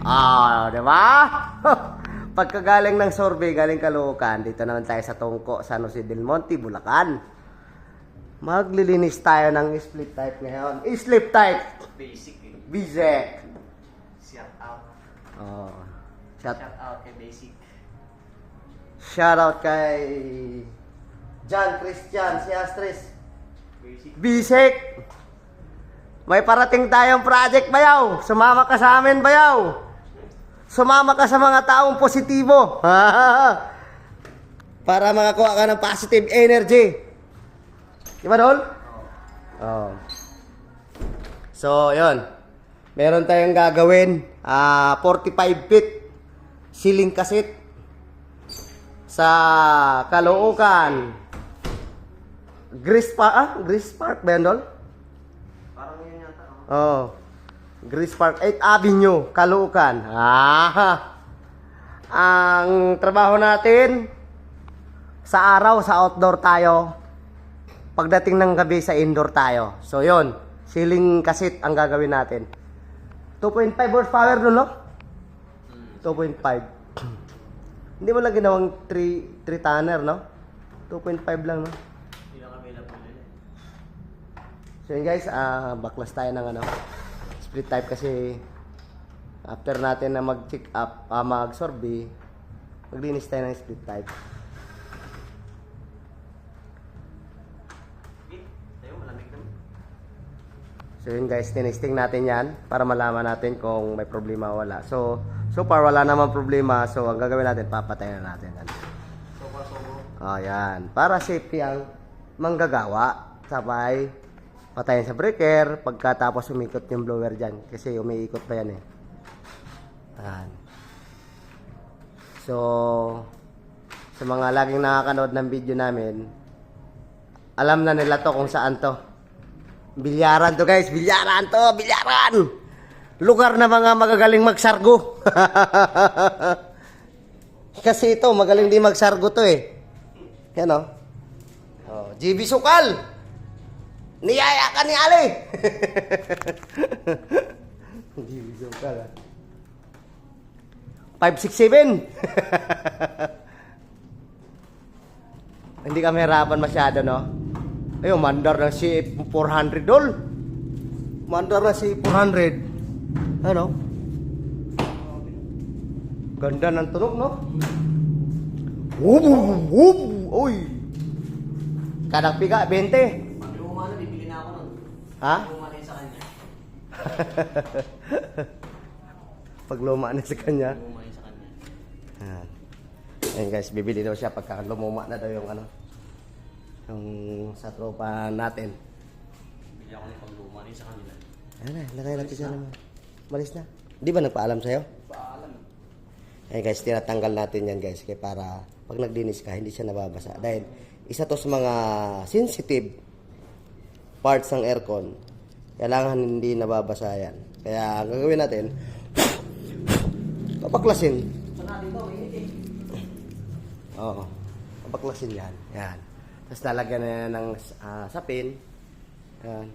Ah, di ba? Pagkagaling ng survey, galing Caloocan, dito naman tayo sa Tungko, San Jose del Monte, Bulacan. Maglilinis tayo ng split type ngayon. Split type, Basic eh. Bizek. Shout out. Oh. Shout, Shout out kay Basic. shout out kay John Christian Siastres. Basic. Bisek! May parating tayong project, Bayaw. Sumama ka sa amin, Bayaw. Sumama ka sa mga taong positibo. Para makakuha ka ng positive energy. Di ba, Dol? Oh. So, yun. Meron tayong gagawin. Ah, 45 feet. Ceiling kasit. Sa Caloocan. Grace Park, ah? Grace Park ba yan, Dol? Parang yun yata. Oh. Oh. Grace Park 8 Avenue, Caloocan. Ah. Ang trabaho natin sa araw sa outdoor tayo. Pagdating ng gabi sa indoor tayo. So 'yon, ceiling kasit ang gagawin natin. 2.5 horsepower doon, no? 2.5. Hindi mo lang ginawang 3 3 tonner, no? 2.5 lang, no? So yun guys, ah baklas tayo ng ano, split type kasi after natin na mag-check up, ah, mag-survey, maglinis tayo ng split type. So yun guys, tinesting natin yan para malaman natin kung may problema o wala. So, so far wala naman problema. So ang gagawin natin, papatayin na natin yan. So far so good. Ayan. Para safety ang manggagawa. Sabay, patayin sa breaker pagkatapos umikot yung blower dyan. Kasi umiikot pa yan eh. Ayan. So, sa mga laging nakakanood ng video namin, alam na nila to kung saan to. Bilyaran to guys, bilyaran to, bilyaran! Lugar na mga magagaling magsargo. Kasi ito, magaling din magsargo to eh. Yan o. Oh, GB Sukal! Niyaya ka ni Ali! GB Sukal ah. 567! Hindi kami hirapan masyado, no? Ayun, mandar na si 400 dol. Mandar na si 400. Ano? Ganda ng tunog, no? Wub, wub, wub. Uy! Kadang piga, 20. Na, bibili na ako nun. Ha? Lumuma na yun sa kanya. Pag luma na sa kanya. Lumuma yun sa kanya. Ayan. Ayan guys, bibili daw siya pagka lumuma na daw yung ano. Yung sa tropa natin. Bibili ako ng pag luma na yun sa kanila. Ayan na, lagay natin siya naman. Malis na. Di ba nagpaalam sa'yo? Paalam. Ayan guys, tinatanggal natin yan guys. Kaya para pag nagdinis ka, hindi siya nababasa. Dahil isa to sa mga sensitive parts ng aircon. Kailangan hindi nababasa yan. Kaya ang gagawin natin, papaklasin. Oo. Papaklasin yan. Yan. Tapos lalagyan na yan ng ah, sapin. Yan.